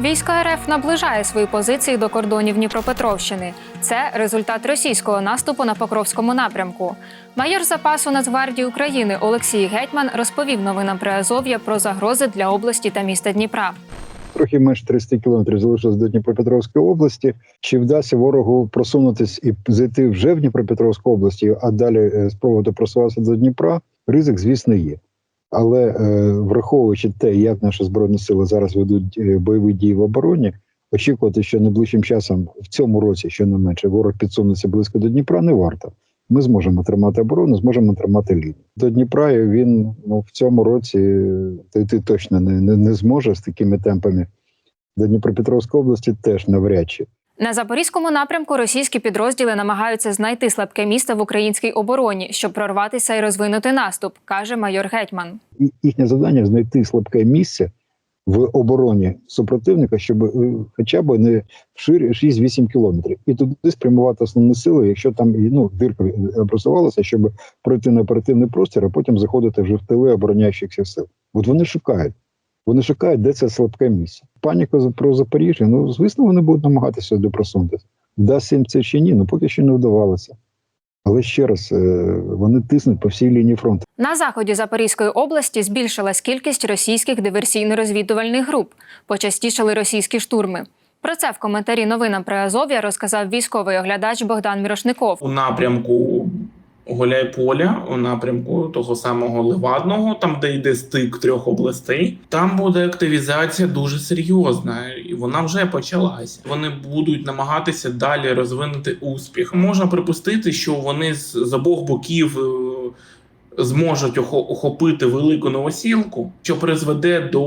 Військо РФ наближає свої позиції до кордонів Дніпропетровщини. Це результат російського наступу на Покровському напрямку. Майор запасу Нацгвардії України Олексій Гетьман розповів новинам Приазов'я про загрози для області та міста Дніпра. Трохи менш 30 кілометрів залишилось до Дніпропетровської області. Чи вдасться ворогу просунутись і зайти вже в Дніпропетровську область, а далі е, спробувати просуватися до Дніпра? Ризик, звісно, є. Але е, враховуючи те, як наші збройні сили зараз ведуть е, бойові дії в обороні, очікувати, що найближчим часом в цьому році, що не менше, ворог підсунеться близько до Дніпра, не варто. Ми зможемо тримати оборону, зможемо тримати лінію. До Дніпра він ну, в цьому році е, дійти точно не, не, не зможе з такими темпами. До Дніпропетровської області теж навряд чи. На запорізькому напрямку російські підрозділи намагаються знайти слабке місце в українській обороні, щоб прорватися і розвинути наступ, каже майор Гетьман. Їхнє завдання знайти слабке місце в обороні супротивника, щоб е, хоча б не вширі 6-8 кілометрів, і туди спрямувати основні сили, якщо там ну дирка образувалася, щоб пройти на оперативний простір, а потім заходити вже в тили обороняючихся сил. От вони шукають. Вони шукають, де це слабке місце. Паніка за- про Запоріжжя. Ну звісно, вони будуть намагатися сюди просунутися. Вдасться їм це чи ні, ну поки що не вдавалося. Але ще раз е, вони тиснуть по всій лінії фронту. На заході Запорізької області збільшилась кількість російських диверсійно-розвідувальних груп, почастішали російські штурми. Про це в коментарі новинам про Азов'я розказав військовий оглядач Богдан Мірошников. у напрямку Гуляйполя, у напрямку того самого Левадного, там де йде стик трьох областей, там буде активізація дуже серйозна, і вона вже почалася. Вони будуть намагатися далі розвинути успіх. Можна припустити, що вони з, обох боків. Зможуть охо- охопити велику новосілку, що призведе до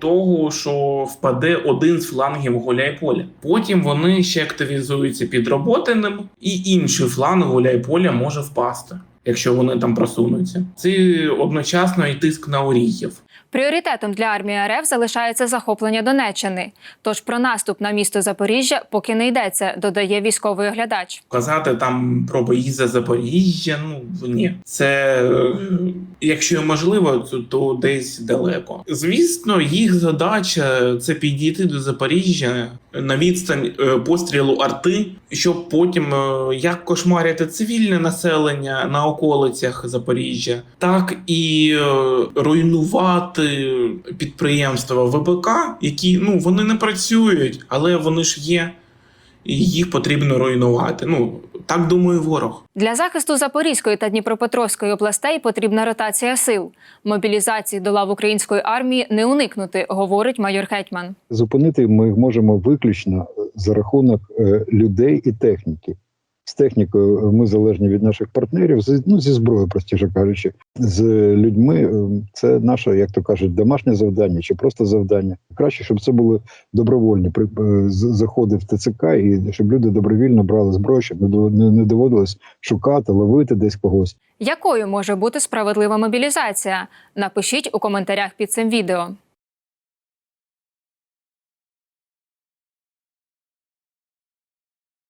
того, що впаде один з флангів Гуляйполя. Потім вони ще активізуються під Роботиним, і інший фланг Гуляйполя може впасти, якщо вони там просунуться. Це одночасно і тиск на Оріїв. Пріоритетом для армії РФ залишається захоплення Донеччини. Тож про наступ на місто Запоріжжя поки не йдеться, додає військовий оглядач. Казати там про бої за Запоріжжя, ну ні, це е, якщо можливо, то, десь далеко. Звісно, їх задача це підійти до Запоріжжя на відстань е, пострілу арти, щоб потім е, як кошмарити цивільне населення на околицях Запоріжжя, так і е, руйнувати підприємства ВПК, які ну вони не працюють, але вони ж є і їх потрібно руйнувати. Ну так думає ворог. Для захисту Запорізької та Дніпропетровської областей потрібна ротація сил. Мобілізації до лав української армії не уникнути, говорить майор Гетьман. Зупинити ми можемо виключно за рахунок е, людей і техніки. З технікою ми залежні від наших партнерів, ну, зі зброєю, простіше кажучи, з людьми е, це наше, як то кажуть, домашнє завдання чи просто завдання. Краще, щоб це були добровольні при- е, заходи в ТЦК, і щоб люди добровільно брали зброю, щоб не доводилось шукати, ловити десь когось. Якою може бути справедлива мобілізація? Напишіть у коментарях під цим відео.